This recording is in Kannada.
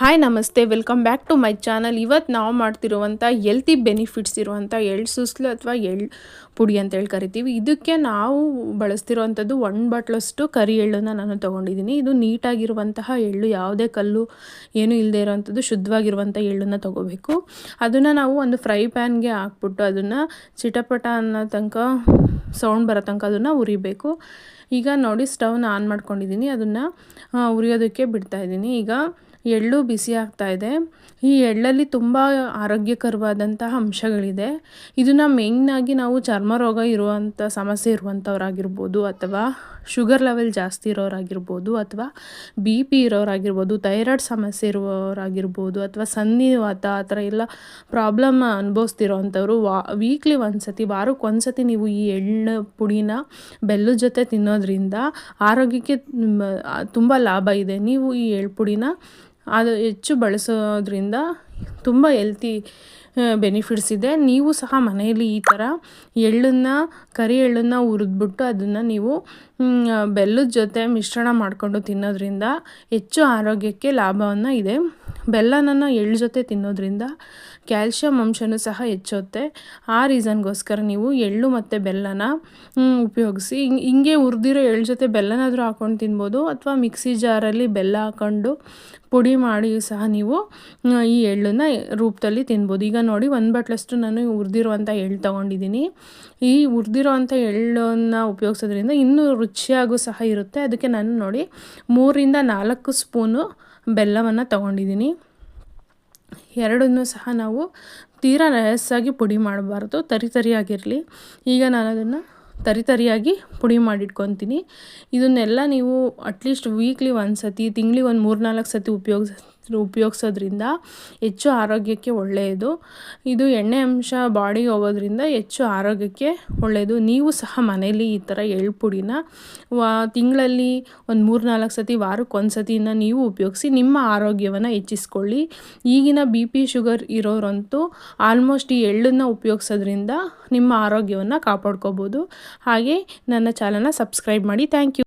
ಹಾಯ್ ನಮಸ್ತೆ. Welcome back to my channel ಇವತ್ತು ನಾವು ಮಾಡ್ತಿರುವಂಥ ಎಲ್ತಿ ಬೆನಿಫಿಟ್ಸ್ ಇರುವಂಥ ಎಳ್ಳು ಸುಸ್ಲು ಅಥವಾ ಎಳ್ಳು ಪುಡಿ ಅಂತೇಳಿ ಕರಿತೀವಿ. ಇದಕ್ಕೆ ನಾವು ಬಳಸ್ತಿರುವಂಥದ್ದು ಒಂದು ಬಾಟ್ಲಷ್ಟು ಕರಿ ಎಳ್ಳನ್ನು ನಾನು ತೊಗೊಂಡಿದ್ದೀನಿ. ಇದು ನೀಟಾಗಿರುವಂತಹ ಎಳ್ಳು, ಯಾವುದೇ ಕಲ್ಲು ಏನೂ ಇಲ್ಲದೆ ಇರುವಂಥದ್ದು ಶುದ್ಧವಾಗಿರುವಂಥ ಎಳ್ಳನ್ನು ತೊಗೋಬೇಕು. ಅದನ್ನು ನಾವು ಒಂದು ಫ್ರೈ ಪ್ಯಾನ್ಗೆ ಹಾಕ್ಬಿಟ್ಟು ಅದನ್ನು ಚಿಟಪಟ ಅನ್ನೋ ತನಕ ಸೌಂಡ್ ಬರೋ ತನಕ ಅದನ್ನು ಉರಿಬೇಕು. ಈಗ ನೋಡಿ ಸ್ಟವ್ನ ಆನ್ ಮಾಡ್ಕೊಂಡಿದ್ದೀನಿ. ಅದನ್ನು ಉರಿಯೋದಕ್ಕೆ ಬಿಡ್ತಾಯಿದ್ದೀನಿ ಈಗ ಎಳ್ಳು ಬಿಸಿ ಆಗ್ತಾ ಇದೆ. ಈ ಎಳ್ಳಲ್ಲಿ ತುಂಬ ಆರೋಗ್ಯಕರವಾದಂತಹ ಅಂಶಗಳಿದೆ. ಇದನ್ನು ಮೇಯ್ನಾಗಿ ನಾವು ಚರ್ಮ ರೋಗ ಇರುವಂಥ ಸಮಸ್ಯೆ ಇರುವಂಥವ್ರಾಗಿರ್ಬೋದು ಅಥವಾ ಶುಗರ್ ಲೆವೆಲ್ ಜಾಸ್ತಿ ಇರೋರಾಗಿರ್ಬೋದು ಅಥವಾ ಬಿ ಪಿ ಇರೋರಾಗಿರ್ಬೋದು ಥೈರಾಯ್ಡ್ ಸಮಸ್ಯೆ ಇರುವವರಾಗಿರ್ಬೋದು ಅಥವಾ ಸಂಧಿವಾತ ಆ ಥರ ಎಲ್ಲ ಪ್ರಾಬ್ಲಮ್ ಅನುಭವಿಸ್ತಿರೋವಂಥವ್ರು ವಾ ವೀಕ್ಲಿ ಒಂದು ಸತಿ ವಾರಕ್ಕೆ ಒಂದು ಸತಿ ನೀವು ಈ ಎಳ್ಳು ಪುಡಿನ ಬೆಲ್ಲದ ಜೊತೆ ತಿನ್ನೋದ್ರಿಂದ ಆರೋಗ್ಯಕ್ಕೆ ತುಂಬ ಲಾಭ ಇದೆ. ನೀವು ಈ ಎಳ್ಳು ಪುಡಿನ ಅದು ಹೆಚ್ಚು ಬಳಸೋದ್ರಿಂದ ತುಂಬ ಎಲ್ತಿ ಬೆನಿಫಿಟ್ಸ್ ಇದೆ. ನೀವು ಸಹ ಮನೆಯಲ್ಲಿ ಈ ಥರ ಎಳ್ಳನ್ನು, ಕರಿ ಎಳ್ಳನ್ನು ಹುರಿದ್ಬಿಟ್ಟು ಅದನ್ನು ನೀವು ಬೆಲ್ಲದ ಜೊತೆ ಮಿಶ್ರಣ ಮಾಡಿಕೊಂಡು ತಿನ್ನೋದ್ರಿಂದ ಹೆಚ್ಚು ಆರೋಗ್ಯಕ್ಕೆ ಲಾಭವನ್ನು ಇದೆ. ಬೆಲ್ಲನನ್ನು ಎಳ್ಳು ಜೊತೆ ತಿನ್ನೋದ್ರಿಂದ ಕ್ಯಾಲ್ಶಿಯಂ ಅಂಶನೂ ಸಹ ಹೆಚ್ಚುತ್ತೆ. ಆ ರೀಸನ್ಗೋಸ್ಕರ ನೀವು ಎಳ್ಳು ಮತ್ತು ಬೆಲ್ಲನ ಉಪಯೋಗಿಸಿ. ಹಿಂಗೆ ಹುರಿದಿರೋ ಎಳ್ಳು ಜೊತೆ ಬೆಲ್ಲನಾದರೂ ಹಾಕ್ಕೊಂಡು ತಿನ್ಬೋದು. ಅಥವಾ ಮಿಕ್ಸಿ ಜಾರಲ್ಲಿ ಬೆಲ್ಲ ಹಾಕ್ಕೊಂಡು ಪುಡಿ ಮಾಡಿ ಸಹ ನೀವು ಈ ಎಳ್ಳನ್ನು ರೂಪದಲ್ಲಿ ತಿನ್ಬೋದು. ಈಗ ನೋಡಿ, ಒಂದು ಬಟ್ಲಷ್ಟು ನಾನು ಹುರಿದಿರುವಂಥ ಎಳ್ಳು ತೊಗೊಂಡಿದ್ದೀನಿ. ಈ ಹುರಿದಿರೋವಂಥ ಎಳ್ಳನ್ನು ಉಪಯೋಗಿಸೋದ್ರಿಂದ ಇನ್ನೂ ರುಚಿಯಾಗೂ ಸಹ ಇರುತ್ತೆ. ಅದಕ್ಕೆ ನಾನು ನೋಡಿ, ಮೂರಿಂದ ನಾಲ್ಕು ಸ್ಪೂನು ಬೆಲ್ಲವನ್ನು ತೊಗೊಂಡಿದ್ದೀನಿ. ಎರಡನ್ನು ಸಹ ನಾವು ತೀರಾ ನಯಸ್ಸಾಗಿ ಪುಡಿ ಮಾಡಬಾರ್ದು. ತರಿ ತರಿಯಾಗಿರಲಿ. ಈಗ ನಾನು ಅದನ್ನು ತರಿತರಿಯಾಗಿ ಪುಡಿ ಮಾಡಿಟ್ಕೊತೀನಿ. ಇದನ್ನೆಲ್ಲ ನೀವು ಅಟ್ಲೀಸ್ಟ್ ವೀಕ್ಲಿ ಒಂದು ಸತಿ ತಿಂಗ್ಳಿಗೆ ಒಂದು ಮೂರು ನಾಲ್ಕು ಸತಿ ಉಪಯೋಗಿಸ್ ಉಪಯೋಗಿಸೋದ್ರಿಂದ ಹೆಚ್ಚು ಆರೋಗ್ಯಕ್ಕೆ ಒಳ್ಳೆಯದು. ಇದು ಎಣ್ಣೆ ಅಂಶ ಬಾಡಿಗೆ ಹೋಗೋದ್ರಿಂದ ಹೆಚ್ಚು ಆರೋಗ್ಯಕ್ಕೆ ಒಳ್ಳೆಯದು. ನೀವು ಸಹ ಮನೇಲಿ ಈ ಥರ ಎಳ್ಳು ಪುಡಿನ ವಾ, ತಿಂಗಳಲ್ಲಿ ಒಂದು ಮೂರು ನಾಲ್ಕು ಸತಿ, ವಾರಕ್ಕೆ ಒಂದು ಸತಿನ ನೀವು ಉಪಯೋಗಿಸಿ ನಿಮ್ಮ ಆರೋಗ್ಯವನ್ನು ಹೆಚ್ಚಿಸ್ಕೊಳ್ಳಿ. ಈಗಿನ ಬಿ ಪಿ ಶುಗರ್ ಇರೋರಂತೂ ಆಲ್ಮೋಸ್ಟ್ ಈ ಎಳ್ಳನ್ನು ಉಪಯೋಗಿಸೋದ್ರಿಂದ ನಿಮ್ಮ ಆರೋಗ್ಯವನ್ನು ಕಾಪಾಡ್ಕೋಬೋದು. ಹಾಗೆ ನನ್ನ ಚಾನಲ್ನ ಸಬ್ಸ್ಕ್ರೈಬ್ ಮಾಡಿ. Thank you.